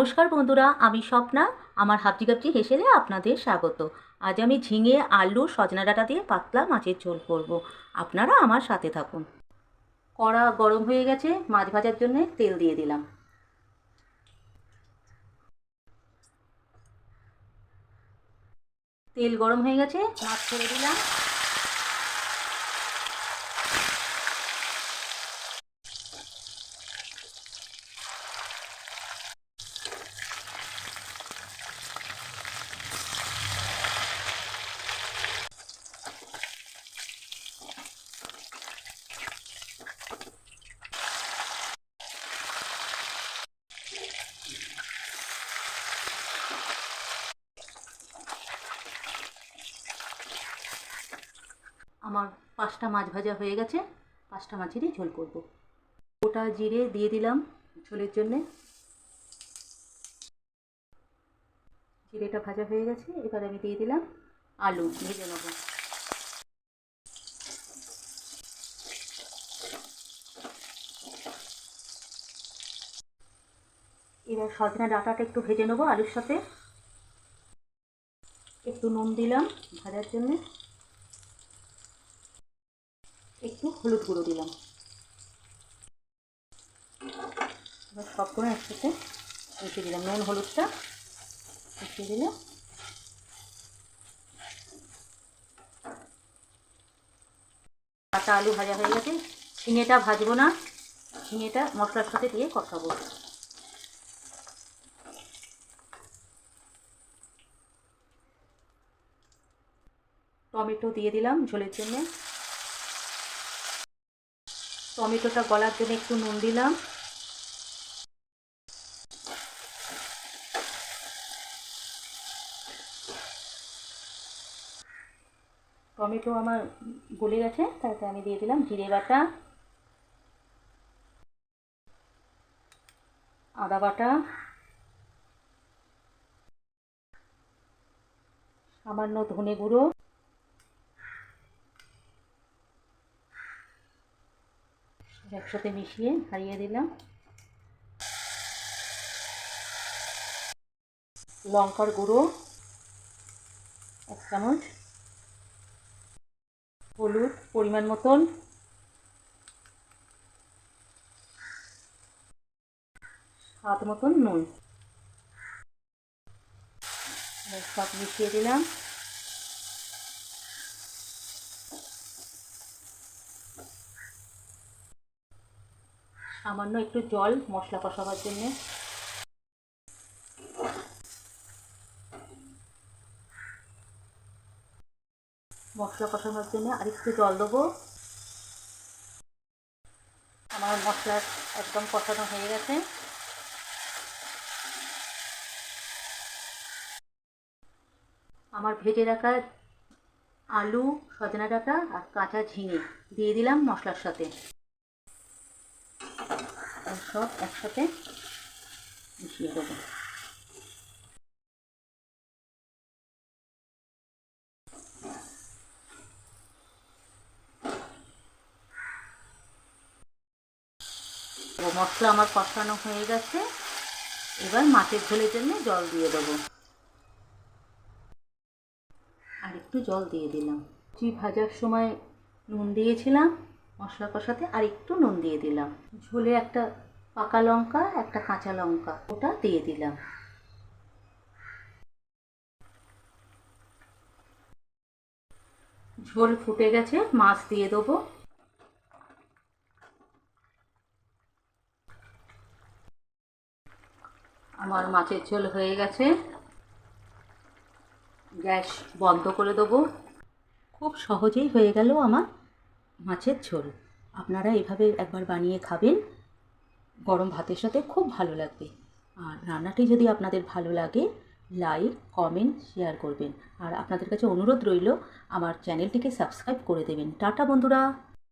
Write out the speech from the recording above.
নমস্কার বন্ধুরা, আমি স্বপ্না। আমার হাবজি গাবজি হেসেলে আপনাদের স্বাগত। আজ আমি ঝিঙে, আলু, সজনা ডাঁটা দিয়ে পাতলা মাছের ঝোল করব। আপনারা আমার সাথে থাকুন। কড়া গরম হয়ে গেছে, মাছ ভাজার জন্য তেল দিয়ে দিলাম। তেল গরম হয়ে গেছে, মাছ ছেড়ে দিলাম। আমার পাঁচটা মাছ ভাজা হয়ে গেছে, পাঁচটা মাছেরই ঝোল করব। গোটা জিরে দিয়ে দিলাম ঝোলের জন্যে। জিরেটা ভাজা হয়ে গেছে, এবার আমি দিয়ে দিলাম আলু ভেজে নেব। এবার সজনা ডাটাটা একটু ভেজে নেব আলুর সাথে। একটু নুন দিলাম ভাজার জন্যে। একটু হলুদ গুঁড়ো দিলাম। এবার সবগুলো একসাথে মিশিয়ে দিলাম। নুন, হলুদটা মিশিয়ে দিলাম কাঁচা আলু ভাজা হয়ে গেছে। ঝিঙেটা ভাজবো না। ঝিঙেটা মশলার সাথে দিয়ে কষাবো। টমেটো দিয়ে দিলাম ঝোলের জন্য। টমেটোটা গলার জন্য একটু নুন দিলাম। টমেটো আমার গলে গেছে, তাতে আমি দিয়ে দিলাম জিরে বাটা, আদা বাটা, সামান্য ধনে গুঁড়ো। একসাথে মিশিয়ে হারিয়ে দিলাম। লঙ্কার গুঁড়ো, এক চামচ। হলুদ পরিমাণ মতন। স্বাদ মতন নুন। সব মিশিয়ে দিলাম। সামান্য একটু জল মশলা কষাবার জন্যে। মশলা কষানোর জন্য আর একটু জল দেবো। আমার মশলা একদম কষানো হয়ে গেছে। আমার ভেজে রাখা আলু, সজনা ডাঁটা আর কাঁচা ঝিঙে দিয়ে দিলাম মশলার সাথে। সব একসাথে মিশিয়ে দেবো। মশলা আমার কষানো হয়ে গেছে। এবার মাছের ঝোলের জন্য জল দিয়ে দেবো। আর একটু জল দিয়ে দিলাম। চি ভাজার সময় নুন দিয়েছিলাম। মশলা কষাতে আর একটু নুন দিয়ে দিলাম। ঝোলে একটা পাকা লঙ্কা, একটা কাঁচা লঙ্কা, ওটা দিয়ে দিলাম। ঝোল ফুটে গেছে, মাছ দিয়ে দেবো। আমার মাছের ঝোল হয়ে গেছে। গ্যাস বন্ধ করে দেবো। খুব সহজেই হয়ে গেল আমার মাছের ঝোল। আপনারা এভাবে একবার বানিয়ে খাবেন। গরম ভাতের সাথে খুব ভালো লাগবে। আর রান্নাটি যদি আপনাদের ভালো লাগে, লাইক, কমেন্ট, শেয়ার করবেন। আর আপনাদের কাছে অনুরোধ রইল, আমার চ্যানেলটিকে সাবস্ক্রাইব করে দেবেন। টাটা বন্ধুরা!